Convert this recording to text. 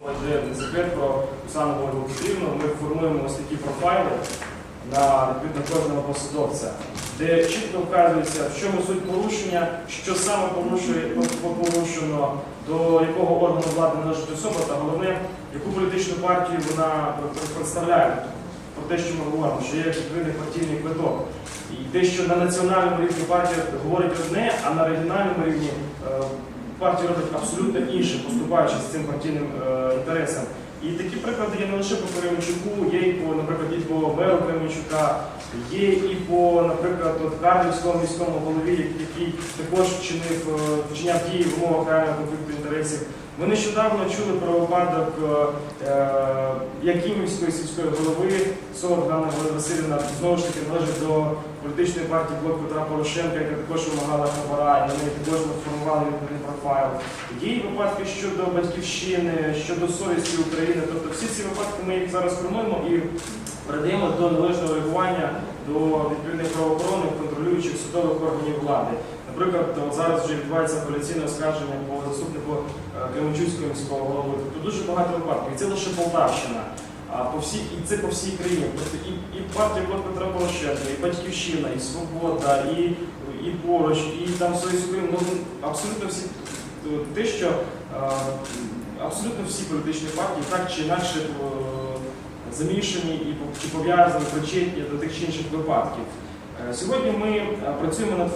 Не секрет про Оксану Ольгу Петрівну. Ми формуємо ось такі профайли на відповідно кожного посадовця, де чітко вказується, в чому суть порушення, що саме порушує порушено, до якого органу влади належить особа, та головне, яку політичну партію вона представляє. Про те, що ми говоримо, що є відповідний партійний квиток. І те, що на національному рівні партія говорить одне, а на регіональному рівні е, роблять абсолютно інше, поступаючи з цим партійним е, інтересам. І такі приклади є не лише по Кременчуку, є і по, наприклад, і по меру Кременчука, є і по, наприклад, Карлівському міському голові, який також вчинив, е, вчиняв дії в умовах реального конфлікту інтересів. Ми нещодавно чули про випадок е, е, Якимівської сільської голови Сорок Ганна Васильівна, знову ж таки належить до політичної партії блок Петра Порошенка, яка також вимагала хабара, на також формували відповідний профайл. Є випадки щодо батьківщини, щодо совісті України. Тобто всі ці випадки ми їх зараз формуємо і передаємо до належного реагування до відповідних правоохоронних контролюючих судових органів влади. Наприклад, от зараз вже відбувається апеляційне оскарження по заступнику е, Кременчуцького міського голови. Тобто дуже багато випадків. І це лише Полтавщина. А по всій, і це по всій країні. Просто і, і партія Блок Петра Порошенка, і Батьківщина, і Свобода, і, і Поруч, і там Союз України. Ну, абсолютно всі е, те, що е, абсолютно всі політичні партії так чи інакше замішані і чи пов'язані, причетні до тих чи інших випадків. Сьогодні ми працюємо над